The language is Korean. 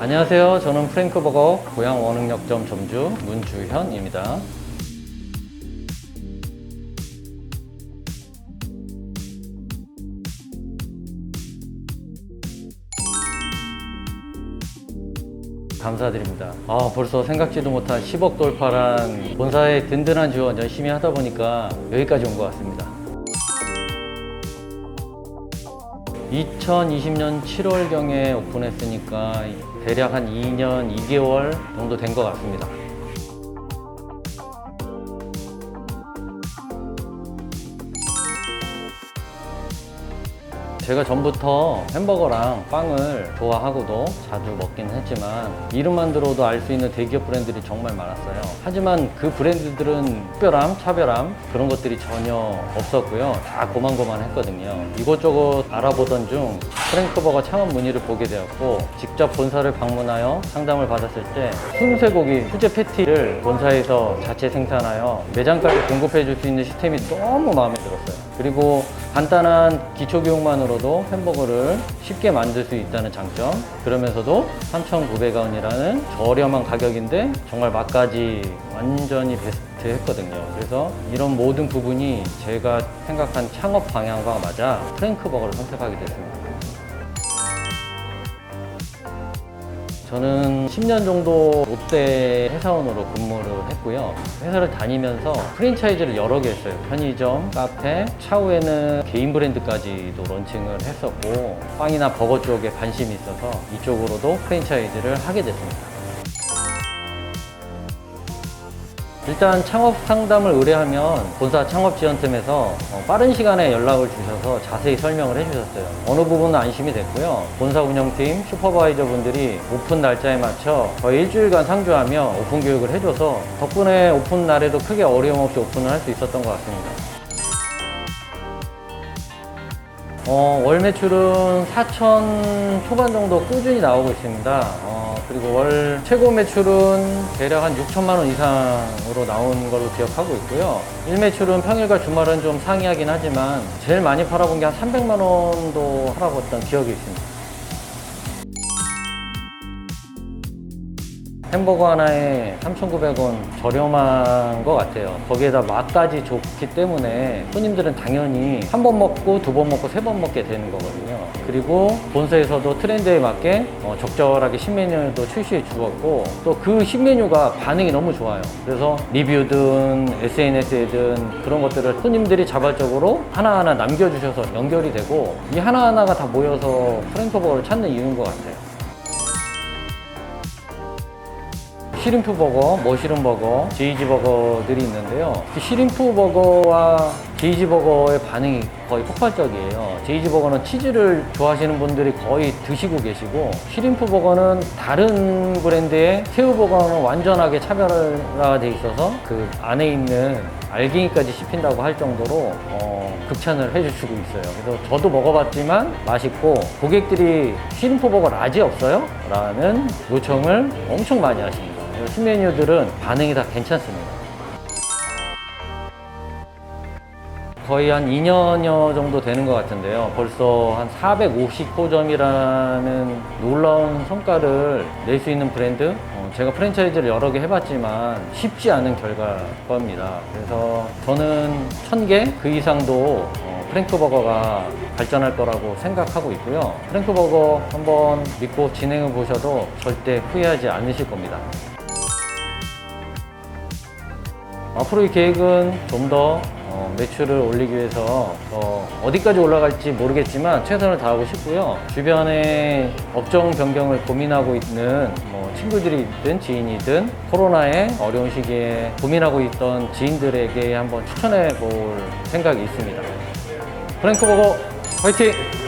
안녕하세요. 저는 프랭크버거 고양 원흥역점 점주 문주현입니다. 감사드립니다. 아, 벌써 생각지도 못한 10억 돌파란 본사의 든든한 지원 열심히 하다 보니까 여기까지 온 것 같습니다. 2020년 7월경에 오픈했으니까 대략 한 2년 2개월 정도 된 것 같습니다. 제가 전부터 햄버거랑 빵을 좋아하고도 자주 먹긴 했지만 이름만 들어도 알 수 있는 대기업 브랜드들이 정말 많았어요. 하지만 그 브랜드들은 특별함, 차별함 그런 것들이 전혀 없었고요. 다 고만고만했거든요. 이곳저곳 알아보던 중 프랭크버거 창업 문의를 보게 되었고 직접 본사를 방문하여 상담을 받았을 때 순쇠고기 수제 패티를 본사에서 자체 생산하여 매장까지 공급해 줄 수 있는 시스템이 너무 마음에 들었어요. 그리고 간단한 기초 교육만으로도 햄버거를 쉽게 만들 수 있다는 장점. 그러면서도 3,900원이라는 저렴한 가격인데 정말 맛까지 완전히 베스트 했거든요. 그래서 이런 모든 부분이 제가 생각한 창업 방향과 맞아 프랭크버거를 선택하게 됐습니다 저는 10년 정도 롯데 회사원으로 근무를 했고요. 회사를 다니면서 프랜차이즈를 여러 개 했어요. 편의점, 카페, 차후에는 개인 브랜드까지도 론칭을 했었고, 빵이나 버거 쪽에 관심이 있어서 이쪽으로도 프랜차이즈를 하게 됐습니다. 일단 창업 상담을 의뢰하면 본사 창업 지원팀에서 어, 빠른 시간에 연락을 주셔서 자세히 설명을 해주셨어요. 어느 부분은 안심이 됐고요. 본사 운영팀, 슈퍼바이저 분들이 오픈 날짜에 맞춰 거의 일주일간 상주하며 오픈 교육을 해줘서 덕분에 오픈 날에도 크게 어려움 없이 오픈을 할 수 있었던 것 같습니다. 어, 월 매출은 4천 초반 정도 꾸준히 나오고 있습니다. 어, 그리고 월 최고 매출은 대략 한 6천만 원 이상으로 나온 걸로 기억하고 있고요. 일 매출은 평일과 주말은 좀 상이하긴 하지만 제일 많이 팔아본 게 한 300만 원도 팔아봤던 기억이 있습니다. 햄버거 하나에 3,900원 저렴한 것 같아요. 거기에다 맛까지 좋기 때문에 손님들은 당연히 한 번 먹고 두 번 먹고 세 번 먹게 되는 거거든요. 그리고 본사에서도 트렌드에 맞게 어, 적절하게 신메뉴도 출시해 주었고 또 그 신메뉴가 반응이 너무 좋아요. 그래서 리뷰든 SNS에든 그런 것들을 손님들이 자발적으로 하나하나 남겨주셔서 연결이 되고 이 하나하나가 다 모여서 프랭크버거를 찾는 이유인 것 같아요. 시림프 버거, 머시룸 버거, 제이지 버거들이 있는데요. 그 시림프 버거와 제이지 버거의 반응이 거의 폭발적이에요. 제이지 버거는 치즈를 좋아하시는 분들이 거의 드시고 계시고, 시림프 버거는 다른 브랜드의 새우 버거는 완전하게 차별화돼 있어서 그 안에 있는 알갱이까지 씹힌다고 할 정도로 어, 극찬을 해주시고 있어요. 그래서 저도 먹어봤지만 맛있고 고객들이 시림프 버거 라지 없어요? 라는 요청을 엄청 많이 하십니다. 신메뉴들은 반응이 다 괜찮습니다. 거의 한 2년여 정도 되는 것 같은데요. 벌써 한 450호점이라는 놀라운 성과를 낼 수 있는 브랜드? 어, 제가 프랜차이즈를 여러 개 해봤지만 쉽지 않은 결과입니다. 그래서 저는 1000개 그 이상도 어, 프랭크버거가 발전할 거라고 생각하고 있고요. 프랭크버거 한번 믿고 진행해 보셔도 절대 후회하지 않으실 겁니다. 앞으로의 계획은 좀더 어, 매출을 올리기 위해서 어, 어디까지 올라갈지 모르겠지만 최선을 다하고 싶고요. 주변에 업종 변경을 고민하고 있는 뭐 친구들이 있든 지인이든 코로나의 어려운 시기에 고민하고 있던 지인들에게 한번 추천해 볼 생각이 있습니다. 프랭크버거 화이팅!